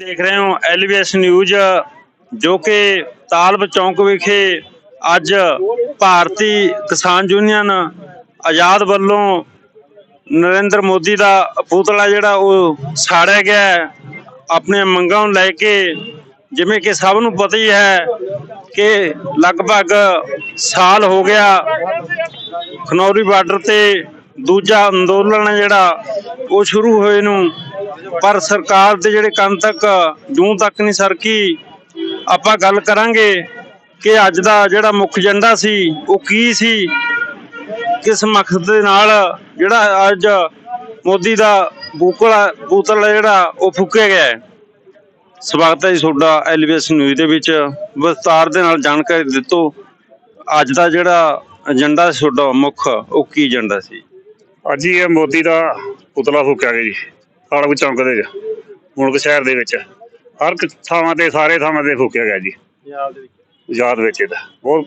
ਦੇਖ ਰਹੇ ਹੋ ਐਲਵੀਐਸ ਨਿਊਜ਼, ਜੋ ਕਿ ਤਾਲਬ ਚੌਂਕ ਵਿਖੇ ਅੱਜ ਭਾਰਤੀ ਕਿਸਾਨ ਯੂਨੀਅਨ ਆਜ਼ਾਦ ਵੱਲੋਂ ਨਰਿੰਦਰ ਮੋਦੀ ਦਾ ਪੁਤਲਾ ਜਿਹੜਾ ਉਹ ਸਾੜਿਆ ਗਿਆ ਹੈ ਆਪਣੀਆਂ ਮੰਗਾਂ ਨੂੰ ਲੈ ਕੇ। ਜਿਵੇਂ ਕਿ ਸਭ ਨੂੰ ਪਤਾ ਹੀ ਹੈ ਕਿ ਲਗਭਗ ਸਾਲ ਹੋ ਗਿਆ ਖਨੌਰੀ ਬਾਰਡਰ ਤੇ ਦੂਜਾ ਅੰਦੋਲਨ ਹੈ ਜਿਹੜਾ, ਉਹ ਸ਼ੁਰੂ ਹੋਏ ਨੂੰ। ਪਰ ਸਰਕਾਰ ਦੇ ਜਿਹੜੇ ਕੰਨ ਤੱਕ, ਜੂੰ ਤੱਕ ਨਹੀਂ ਸਰਕੀ, ਆਪਾਂ ਗੱਲ ਕਰਾਂਗੇ ਕਿ ਅੱਜ ਦਾ ਜਿਹੜਾ ਮੁੱਖ ਏਜੰਡਾ ਸੀ, ਉਹ ਕੀ ਸੀ? ਕਿਸ ਮਕਸਦ ਦੇ ਨਾਲ ਜਿਹੜਾ ਅੱਜ ਮੋਦੀ ਦਾ ਬੂਕਲਾ, ਬੂਤਲ ਜਿਹੜਾ, ਉਹ ਫੁੱਕਿਆ ਗਿਆ ਹੈ? ਸਵਾਗਤ ਹੈ ਜੀ ਤੁਹਾਡਾ ਐਲੀਵੇਸ਼ਨ ਨਿਊਜ਼ ਦੇ ਵਿੱਚ। ਵਿਸਤਾਰ ਦੇ ਨਾਲ ਜਾਣਕਾਰੀ ਦਿੱਤੋ। ਅੱਜ ਦਾ ਜਿਹੜਾ ਏਜੰਡਾ ਸੀ, ਤੁਹਾਡਾ ਮੁੱਖ, ਉਹ ਕੀ ਏਜੰਡਾ ਸੀ? ਅੱਜ ਇਹ ਮੋਦੀ ਦਾ ਪੁਤਲਾ ਫੂਕਿਆ ਗਿਆ ਜੀ। ਕਾਲਕ ਚੌਂਕ ਦੇ ਵਿੱਚ ਮੁਲਕ ਸ਼ਹਿਰ ਦੇ ਵਿੱਚ। ਹਰ ਇੱਕ ਥਾਵਾਂ ਤੇ ਸਾਰੇ ਥਾਵਾਂ ਤੇ ਫੂਕਿਆ ਗਿਆ ਜੀ। ਯਾਦ ਵਿੱਚ। ਇਹਦਾ। ਬਹੁਤ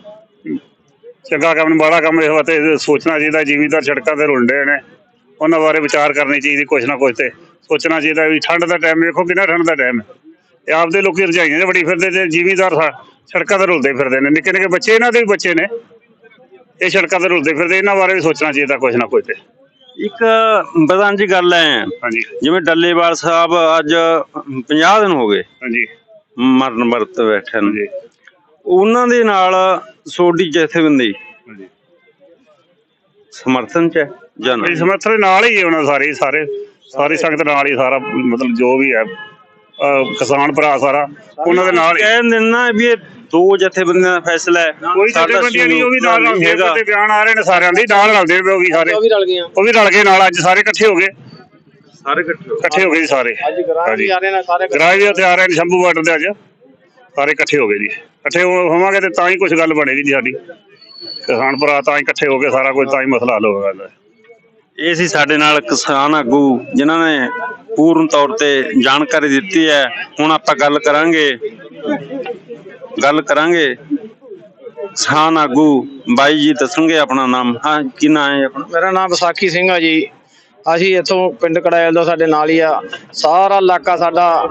ਚੰਗਾ ਕੰਮ ਬੜਾ ਕੰਮ ਇਸ ਵਾਸਤੇ ਸੋਚਣਾ ਚਾਹੀਦਾ ਜ਼ਿਮੀਦਾਰ ਸੜਕਾਂ ਤੇ ਰੁਲਦੇ ਨੇ। ਉਹਨਾਂ ਬਾਰੇ ਵਿਚਾਰ ਕਰਨੀ ਚਾਹੀਦੀ ਕੁਛ ਨਾ ਕੁਛ ਤੇ। ਸੋਚਣਾ ਚਾਹੀਦਾ ਵੀ ਠੰਡ ਦਾ ਟਾਈਮ ਵੇਖੋ ਕਿੰਨਾ ਠੰਡ ਦਾ ਟਾਈਮ ਹੈ ਇਹ ਆਪਦੇ ਲੋਕੀ ਰਜਾਈਆਂ 'ਚ ਬੜੀ ਫਿਰਦੇ ਤੇ ਜ਼ਿਮੀਦਾਰ ਸੜਕਾਂ ਤੇ ਰੁਲਦੇ ਫਿਰਦੇ ਨੇ। ਨਿੱਕੇ ਨਿੱਕੇ ਬੱਚੇ ਇਹਨਾਂ ਦੇ ਵੀ ਬੱਚੇ ਨੇ। ਇਹ ਸੜਕਾਂ ਤੇ ਰੁਲਦੇ ਫਿਰਦੇ ਇਹਨਾਂ ਬਾਰੇ ਵੀ ਸੋਚਣਾ ਚਾਹੀਦਾ ਕੁਛ ਨਾ ਕੁਛ ਤੇ। ਇੱਕ ਪ੍ਰਧਾਨ ਜੀ ਗੱਲ ਹੈ ਹਾਂਜੀ। ਜਿਵੇਂ ਡੱਲੇਵਾਲ ਸਾਹਿਬ ਅੱਜ 50 ਦਿਨ ਹੋ ਗਏ। ਹਾਂਜੀ। ਮਰਨ ਮਰਤ ਬੈਠੇ ਨੇ ਉਹਨਾਂ ਦੇ ਨਾਲ ਸੋਡੀ ਜਥੇਬੰਦੀ। ਹਾਂਜੀ। ਸਮਰਥਨ ਚ ਹੈ ਜਾਂ ਮੇਰੀ ਨਹੀਂ? ਸਮਰਥਨ ਨਾਲ ਹੀ ਉਹਨਾਂ ਸਾਰੇ ਸਾਰੇ ਸਾਰੀ ਸੰਗਤ ਨਾਲ ਹੀ ਸਾਰਾ ਮਤਲਬ ਜੋ ਵੀ ਹੈ ਕਿਸਾਨ ਭਰਾ ਸਾਰਾ ਉਹਨਾਂ ਦੇ ਨਾਲ ਕਹਿ ਦਿੰਨਾ ਵੀ ਇਹ ਦੋ ਜਥੇਬੰਦੀਆਂ ਦਾ ਫੈਸਲਾ ਹੈ। ਕੋਈ ਸਾਡਾ ਜਥੇਬੰਦੀਆਂ ਨਹੀਂ ਉਹ ਵੀ ਨਾਲ ਰਲਦੇ ਤੇ ਬਿਆਨ ਆ ਰਹੇ ਨੇ ਸਾਰਿਆਂ ਦੇ ਨਾਲ ਰਲਦੇ ਪਏ ਉਹ ਵੀ ਸਾਰੇ। ਉਹ ਵੀ ਰਲ ਗਈਆਂ। ਉਹ ਵੀ ਰਲ ਗਏ ਨਾਲ ਅੱਜ ਸਾਰੇ ਇਕੱਠੇ ਹੋ ਗਏ। ਸਾਰੇ ਇਕੱਠੇ ਹੋ ਇਕੱਠੇ ਹੋ ਗਏ ਸਾਰੇ। ਅੱਜ ਗ੍ਰਾਹ ਵੀ ਆ ਰਹੇ ਨੇ ਸਾਰੇ ਗਰਾਜ ਵੀ ਉੱਥੇ ਆ ਰਹੇ ਨੇ ਸ਼ੰਭੂ ਬਾਰਡਰ ਦੇ ਅੱਜ। ਸਾਰੇ ਇਕੱਠੇ ਹੋ ਗਏ ਜੀ। ਇਕੱਠੇ ਹੋਵਾਂਗੇ ਤੇ ਤਾਂ ਹੀ ਕੁਝ ਗੱਲ ਬਣੇਗੀ ਜੀ ਸਾਡੀ। ਕਿਸਾਨ ਭਰਾ ਤਾਂ ਹੀ ਇਕੱਠੇ ਹੋ ਕੇ ਸਾਰਾ ਕੁਝ ਤਾਂ ਹੀ ਮਸਲਾ ਹੱਲ ਹੋਵੇਗਾ ਇਹ ਸੀ ਸਾਡੇ ਨਾਲ ਕਿਸਾਨ ਆਗੂ ਜਿਨ੍ਹਾਂ ਨੇ ਪੂਰਨ ਤੌਰ ਤੇ ਜਾਣਕਾਰੀ ਦਿੱਤੀ ਹੈ। ਹੁਣ ਆਪਾਂ ਗੱਲ ਕਰਾਂਗੇ ਗੱਲ ਕਰਾਂਗੇ। ਕਿਸਾਨ ਆਗੂ ਬਾਈ ਜੀ ਦੱਸਣਗੇ ਆਪਣਾ ਨਾਮ। ਹਾਂ, ਕੀ ਨਾਮ ਹੈ ਆਪਣਾ? ਮੇਰਾ ਨਾਮ ਵਿਸਾਖੀ ਸਿੰਘ ਆ ਜੀ। ਅਸੀਂ ਇੱਥੋਂ ਪਿੰਡ ਕੜਾਇਲ ਦਾ ਸਾਡੇ ਨਾਲ ਹੀ ਆ। ਸਾਰਾ ਇਲਾਕਾ ਸਾਡਾ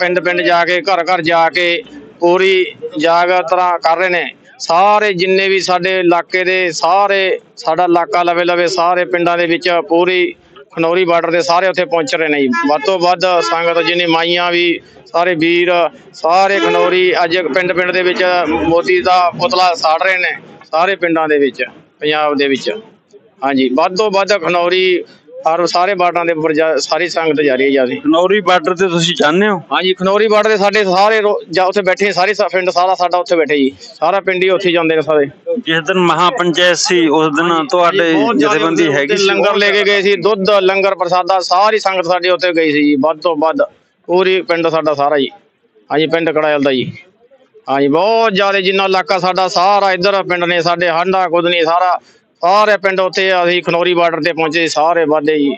ਪਿੰਡ ਪਿੰਡ ਜਾ ਕੇ, ਘਰ ਘਰ ਜਾ ਕੇ ਪੂਰੀ ਜਾਗਰਤਾ ਕਰ ਰਹੇ ਨੇ। ਸਾਰੇ ਜਿੰਨੇ ਵੀ ਸਾਡੇ ਇਲਾਕੇ ਦੇ, ਸਾਰੇ ਸਾਡਾ ਇਲਾਕਾ ਲਵੇ ਲਵੇ ਸਾਰੇ ਪਿੰਡਾਂ ਦੇ ਵਿੱਚ ਪੂਰੀ ਖਨੌਰੀ ਬਾਰਡਰ ਦੇ ਸਾਰੇ ਉੱਥੇ ਪਹੁੰਚ ਰਹੇ ਨੇ ਜੀ। ਵੱਧ ਤੋਂ ਵੱਧ ਸੰਗਤ ਜਿੰਨੀ ਮਾਈਆਂ ਵੀ, ਸਾਰੇ ਵੀਰ, ਸਾਰੇ ਖਨੌਰੀ ਅੱਜ ਪਿੰਡ ਪਿੰਡ ਦੇ ਵਿੱਚ ਮੋਦੀ ਦਾ ਪੁਤਲਾ ਸਾੜ ਰਹੇ ਨੇ, ਸਾਰੇ ਪਿੰਡਾਂ ਦੇ ਵਿੱਚ, ਪੰਜਾਬ ਦੇ ਵਿੱਚ। ਹਾਂਜੀ, ਵੱਧ ਤੋਂ ਵੱਧ ਖਨੌਰੀ ਹਰ ਸਾਰੇ ਬਾਰਡਰਾਂ ਦੇ ਉੱਪਰ ਜਾ- ਸਾਰੀ ਸੰਗਤ ਜਾ ਰਹੀ ਹੈ ਜੀ ਖਨੌਰੀ ਬਾਰਡਰ ਤੇ ਤੁਸੀਂ ਜਾਣਦੇ ਹੋ? ਹਾਂਜੀ ਖਨੌਰੀ ਬਾਰਡਰ ਦੇ ਸਾਡੇ ਸਾਰੇ ਰੋ- ਜਾ ਉੱਥੇ ਬੈਠੇ ਸਾਰੇ ਸਾ- ਪਿੰਡ ਸਾਰਾ ਸਾਡਾ ਉੱਥੇ ਬੈਠੇ ਜੀ। ਸਾਰਾ ਪਿੰਡ ਹੀ ਉੱਥੇ ਜਾਂਦੇ ਨੇ ਸਾਰੇ। ਜਿਸ ਦਿਨ ਮਹਾ ਪੰਚਾਇਤ ਸੀ ਉਸ ਦਿਨ ਤੁਹਾਡੇ ਬਹੁਤ ਜ਼ਿਆਦਾ ਜਥੇਬੰਦੀ ਉੱਥੇ ਹੈਗੀ ਸੀ? ਲੰਗਰ ਲੈ ਕੇ ਗਏ ਸੀ ਦੁੱਧ ਲੰਗਰ ਪ੍ਰਸਾਦਾ ਸਾਰੀ ਸੰਗਤ ਸਾਡੀ ਉੱਥੇ ਗਈ ਸੀ ਜੀ ਵੱਧ ਤੋਂ ਵੱਧ। ਪੂਰੀ ਪਿੰਡ ਸਾਡਾ ਸਾਰਾ ਜੀ। ਹਾਂਜੀ ਪਿੰਡ ਕੜਾਇਲ ਦਾ ਜੀ। ਹਾਂਜੀ ਬਹੁਤ ਜ਼ਿਆਦਾ ਜਿੰਨਾ ਇਲਾਕਾ ਸਾਡਾ ਸਾਰਾ ਇੱਧਰ ਪਿੰਡ ਨੇ ਸਾਡੇ ਹਾਂਡਾ ਕੁਦਨੀ ਸਾਰਾ ਸਾਰੇ ਪਿੰਡ ਉੱਥੇ ਅਸੀਂ ਖਨੌਰੀ ਬਾਰਡਰ ਤੇ ਪਹੁੰਚੇ ਸਾਰੇ ਵਾਦੇ ਜੀ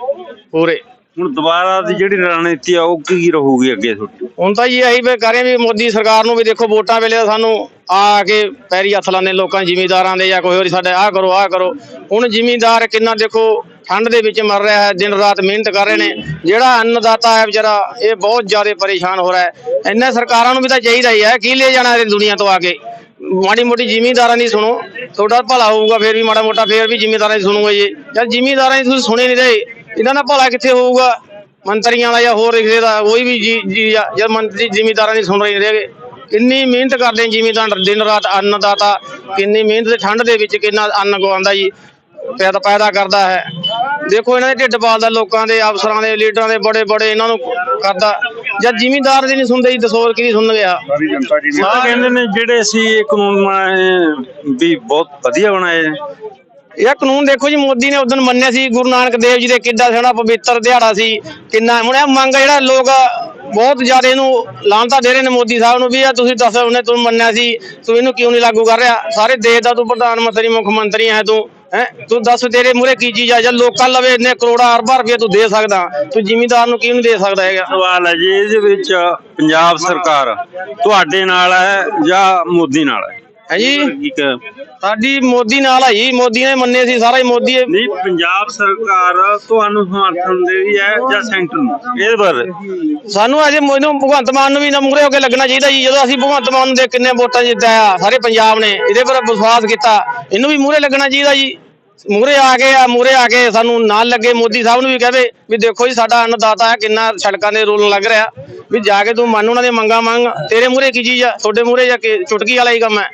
ਪੂਰੇ। ਹੁਣ ਦੁਬਾਰਾ ਦੀ ਜਿਹੜੀ ਰਣਨੀਤੀ ਆ ਉਹ ਕੀ ਰਹੂਗੀ ਅੱਗੇ ਤੁਹਾਡੀ? ਹੁਣ ਤਾਂ ਜੀ ਇਹੀ ਵੀ ਕਰੇ ਵੀ ਮੋਦੀ ਸਰਕਾਰ ਨੂੰ ਵੀ ਦੇਖੋ ਵੋਟਾਂ ਵੇਲੇ ਸਾਨੂੰ ਆ ਕੇ ਪੈਰੀ ਹੱਥ ਲਾਉਂਦੇ ਲੋਕਾਂ ਜ਼ਿਮੀਂਦਾਰਾਂ ਦੇ ਜਾਂ ਕੋਈ ਹੋਰ ਸਾਡੇ ਆਹ ਕਰੋ ਆਹ ਕਰੋ। ਹੁਣ ਜ਼ਿਮੀਂਦਾਰ ਕਿੰਨਾ ਦੇਖੋ ਠੰਡ ਦੇ ਵਿੱਚ ਮਰ ਰਿਹਾ ਹੈ ਦਿਨ ਰਾਤ ਮਿਹਨਤ ਕਰ ਰਹੇ ਨੇ। ਜਿਹੜਾ ਅੰਨਦਾਤਾ ਹੈ ਵਿਚਾਰਾ ਇਹ ਬਹੁਤ ਜ਼ਿਆਦਾ ਪਰੇਸ਼ਾਨ ਹੋ ਰਿਹਾ ਹੈ। ਇੰਨੇ ਸਰਕਾਰਾਂ ਨੂੰ ਵੀ ਤਾਂ ਚਾਹੀਦਾ ਹੀ ਹੈ ਕੀ ਲੈ ਜਾਣਾ ਇਹ ਦੁਨੀਆ ਤੋਂ ਆ ਕੇ? ਮਾੜੀ ਮੋਟੀ ਜ਼ਿਮੀਂਦਾਰਾਂ ਦੀ ਸੁਣੋ ਤੁਹਾਡਾ ਭਲਾ ਹੋਊਗਾ, ਫੇਰ ਵੀ ਮਾੜਾ ਮੋਟਾ, ਫੇਰ ਵੀ ਜਿਮੀਦਾਰਾਂ ਦੀ ਸੁਣੂਗਾ ਜੀ। ਜਦ ਜ਼ਿਮੀਂਦਾਰਾਂ ਦੀ ਤੁਸੀਂ ਸੁਣੇ ਨਹੀਂ ਰਹੇ। ਇਹਨਾਂ ਦਾ ਭਲਾ ਕਿੱਥੇ ਹੋਊਗਾ? ਮੰਤਰੀਆਂ ਦਾ ਜਾਂ ਹੋਰ ਕਿਸੇ ਦਾ, ਕੋਈ ਵੀ ਜੀ ਜੀ ਜਦ ਮੰਤਰੀ ਜਿਮੀਦਾਰਾਂ ਦੀ ਸੁਣ ਰਹੇ ਨਹੀਂ ਰਹੇ। ਕਿੰਨੀ ਮਿਹਨਤ ਕਰਦੇ ਜਿਮੀਦਾਰ ਦਿਨ ਰਾਤ ਅੰਨਦਾਤਾ, ਕਿੰਨੀ ਮਿਹਨਤ ਦੇ ਠੰਡ ਦੇ ਵਿੱਚ ਕਿੰਨਾ ਅੰਨ ਗਵਾਉਂਦਾ ਜੀ, ਪੈਦਾ ਪੈਦਾ ਕਰਦਾ ਹੈ। ਦੇਖੋ ਇਹਨਾਂ ਦੇ ਢਿੱਡ ਪਾਲਦਾ ਲੋਕਾਂ ਦੇ, ਅਫਸਰਾਂ ਦੇ, ਲੀਡਰਾਂ ਦੇ, ਬੜੇ ਬੜੇ ਇਹਨਾਂ ਨੂੰ ਕਰਦਾ। ਜਦ ਜ਼ਿਮੀਂਦਾਰ ਦੀ ਨਹੀਂ ਸੁਣਦੇ ਜੀ ਦੱਸੋ ਹੋਰ ਕਿਹਦੀ ਸੁਣਨਗੇ ਆ ਸਾਰੀ ਜਨਤਾ ਜੀ ਕਹਿੰਦੇ ਨੇ ਜਿਹੜੇ ਅਸੀਂ ਇਹ ਕਾਨੂੰਨ ਬਣਾਏ ਵੀ ਬਹੁਤ ਵਧੀਆ ਬਣਾਏ ਨੇ। ਇਹ ਕਾਨੂੰਨ ਦੇਖੋ ਜੀ ਮੋਦੀ ਨੇ ਉਦੋਂ ਮੰਨਿਆ ਸੀ ਗੁਰੂ ਨਾਨਕ ਦੇਵ ਜੀ ਦੇ ਕਿੱਡਾ ਸੋਹਣਾ ਪਵਿੱਤਰ ਦਿਹਾੜਾ ਸੀ ਕਿੰਨਾ ਹੁਣ ਇਹ ਮੰਗ ਜਿਹੜਾ ਲੋਕ ਬਹੁਤ ਜ਼ਿਆਦਾ ਇਹਨੂੰ ਲਾਂਤਾ ਦੇ ਰਹੇ ਨੇ ਮੋਦੀ ਸਾਹਿਬ ਨੂੰ ਵੀ ਆ ਤੁਸੀਂ ਦੱਸ ਉਹਨੇ ਤੂੰ ਮੰਨਿਆ ਸੀ ਤੂੰ ਇਹਨੂੰ ਕਿਉਂ ਨਹੀਂ ਲਾਗੂ ਕਰ ਰਿਹਾ? ਸਾਰੇ ਦੇਸ਼ ਦਾ ਤੂੰ ਪ੍ਰਧਾਨ ਮੰਤਰੀ ਮੁੱਖ ਮੰਤਰੀ ਹੈ ਤੂੰ। ਹੈ? ਤੂੰ ਦੱਸ ਤੇਰੇ ਮੂਰੇ ਕੀ ਚੀਜ਼ ਆ? ਜਾਂ ਲੋਕਾਂ ਲਵੇ ਇੰਨੇ ਕਰੋੜਾਂ ਅਰਬਾਂ ਰੁਪਏ ਤੂੰ ਦੇ ਸਕਦਾ। ਤੂੰ ਜ਼ਿਮੀਂਦਾਰ ਨੂੰ ਕਿਉਂ ਨਹੀਂ ਦੇ ਸਕਦਾ ਹੈਗਾ? ਸਵਾਲ ਹੈ ਜੀ, ਇਹਦੇ ਵਿੱਚ ਪੰਜਾਬ ਸਰਕਾਰ ਤੁਹਾਡੇ ਨਾਲ ਹੈ ਜਾਂ ਮੋਦੀ ਨਾਲ ਹੈ? ਹੈ ਜੀ ਸਾਡੀ ਮੋਦੀ ਨਾਲ ਆ ਜੀ ਮੋਦੀ ਨੇ ਮੰਨੇ ਸੀ ਸਾਰਾ ਹੀ ਮੋਦੀ ਹੈ। ਨਹੀਂ ਪੰਜਾਬ ਸਰਕਾਰ ਤੁਹਾਨੂੰ ਸਮਰਥਨ ਦੇ ਰਹੀ ਹੈ ਜਾਂ ਸੈਂਟਰ ਨੂੰ? ਇਹਦੇ ਬਾਰੇ। ਸਾਨੂੰ ਅਜੇ ਮੈਨੂੰ ਭਗਵੰਤ ਮਾਨ ਨੂੰ ਵੀ ਨਾ ਮੂਹਰੇ ਹੋ ਕੇ ਲੱਗਣਾ ਚਾਹੀਦਾ ਜੀ ਜਦੋਂ ਅਸੀਂ ਭਗਵੰਤ ਮਾਨ ਦੇ ਕਿੰਨੇ ਵੋਟਾਂ ਜਿੱਤਿਆ ਸਾਰੇ ਪੰਜਾਬ ਨੇ ਇਹਦੇ ਪਰ ਵਿਸ਼ਵਾਸ ਕੀਤਾ ਇਹਨੂੰ ਵੀ ਮੂਹਰੇ ਲੱਗਣਾ ਚਾਹੀਦਾ ਜੀ। ਮੂਹਰੇ ਆ ਕੇ ਆ ਮੂਹਰੇ ਆ ਕੇ ਸਾਨੂੰ ਨਾਲ ਲੱਗੇ ਮੋਦੀ ਸਾਹਿਬ ਨੂੰ ਵੀ ਕਹਵੇ ਵੀ ਦੇਖੋ ਜੀ ਸਾਡਾ ਅੰਨਦਾਤਾ ਹੈ ਕਿੰਨਾ ਸੜਕਾਂ ਦੇ ਰੋਲ ਲੱਗ ਰਿਹਾ। ਵੀ ਜਾ ਕੇ ਤੂੰ ਮੰਨ ਉਹਨਾਂ ਦੇ ਮੰਗਾ ਮੰਗ ਤੇਰੇ ਮੂਹਰੇ ਕੀ ਚੀਜ਼ ਆ ਤੁਹਾਡੇ ਮੂਹਰੇ ਜਾ ਕੇ ਚੁਟਕੀ ਵਾਲਾ ਹੀ ਕੰਮ ਹੈ।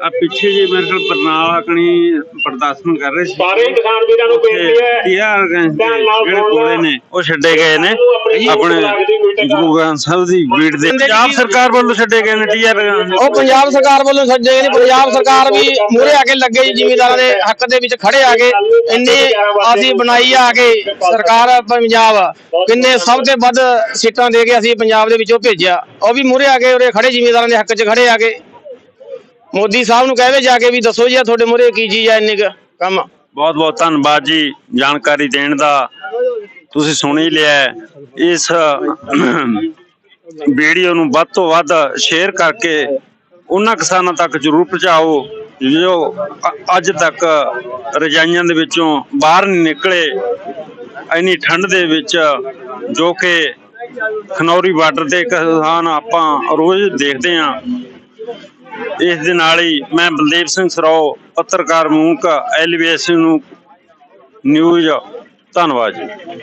ਆ ਪਿੱਛੇ ਜੇ ਮੇਰੇ ਕੋਲ ਬਰਨਾਲਾ ਕਣੀ ਪ੍ਰਦਰਸ਼ਨ ਕਰ ਰਹੇ ਸੀ। ਸਾਰੇ ਕਿਸਾਨ ਵੀਰਾਂ ਨੂੰ ਬੇਨਤੀ ਹੈ। ਹੈ? ਜਿਹੜੇ ਕੋਲੇ ਨੇ। ਉਹ ਛੱਡੇ ਗਏ ਨੇ। ਆਪਣੇ ਗੁਰੂ ਗ੍ਰੰਥ ਸਾਹਿਬ ਦੀ ਬੀੜ ਦੇ ਪੰਜਾਬ ਸਰਕਾਰ ਵੱਲੋਂ ਛੱਡੇ ਗਏ ਨੇ ਟੀਆਰ ਉਹ ਪੰਜਾਬ ਸਰਕਾਰ ਵੱਲੋਂ ਸੱਜੇ ਨੇ। ਪੰਜਾਬ ਸਰਕਾਰ ਵੀ ਮੂਹਰੇ ਆ ਕੇ ਲੱਗੇ ਜੀ ਜ਼ਿਮੀਂਦਾਰਾਂ ਦੇ ਹੱਕ ਦੇ ਵਿੱਚ ਖੜੇ ਆ ਕੇ। ਇੰਨੇ ਅਸੀਂ ਬਣਾਈ ਆ ਕੇ ਸਰਕਾਰ ਪੰਜਾਬ। ਕਿੰਨੇ ਸਭ ਤੋਂ ਵੱਧ ਸੀਟਾਂ ਦੇ ਕੇ ਅਸੀਂ ਪੰਜਾਬ ਦੇ ਵਿੱਚੋਂ ਭੇਜਿਆ। ਉਹ ਵੀ ਮੂਹਰੇ ਆ ਕੇ ਉਰੇ ਖੜੇ ਜ਼ਿਮੀਂਦਾਰਾਂ ਦੇ ਹੱਕ 'ਚ ਖੜੇ ਆ ਕੇ। ਮੋਦੀ ਸਾਹਿਬ ਨੂੰ ਕਹਵੇ ਜਾ ਕੇ ਵੀ ਦੱਸੋ ਜੀ ਆਹ ਤੁਹਾਡੇ ਮੂਹਰੇ ਕੀ ਚੀਜ਼ ਆ, ਇੰਨੇ ਕੁ ਕੰਮ ਬਹੁਤ ਬਹੁਤ ਧੰਨਵਾਦ ਜੀ ਜਾਣਕਾਰੀ ਦੇਣ ਦਾ। ਤੁਸੀਂ ਸੁਣ ਹੀ ਲਿਆ ਹੈ। ਇਸ ਵੀਡੀਓ ਨੂੰ ਵੱਧ ਤੋਂ ਵੱਧ ਸ਼ੇਅਰ ਕਰਕੇ ਉਹਨਾਂ ਕਿਸਾਨਾਂ ਤੱਕ ਜਰੂਰ ਪਹੁੰਚਾਓ, ਜੋ ਅ- ਅੱਜ ਤੱਕ ਰਜਾਈਆਂ ਦੇ ਵਿੱਚੋਂ ਬਾਹਰ ਨਹੀਂ ਨਿਕਲੇ। ਇੰਨੀ ਠੰਡ ਦੇ ਵਿੱਚ ਜੋ ਕਿ ਖਨੌਰੀ ਬਾਰਡਰ ਤੇ ਕਿਸਾਨ ਆਪਾਂ ਰੋਜ਼ ਦੇਖਦੇ ਹਾਂ। ਇਸ ਦੇ ਨਾਲ ਹੀ ਮੈਂ ਬਲਦੇਵ ਸਿੰਘ ਸਰੋ, ਪੱਤਰਕਾਰ ਮੂੰਕ ਐਲੀਵੇਸ਼ਨ ਨੂੰ ਨਿਊਜ਼ ਧੰਨਵਾਦ ਜੀ।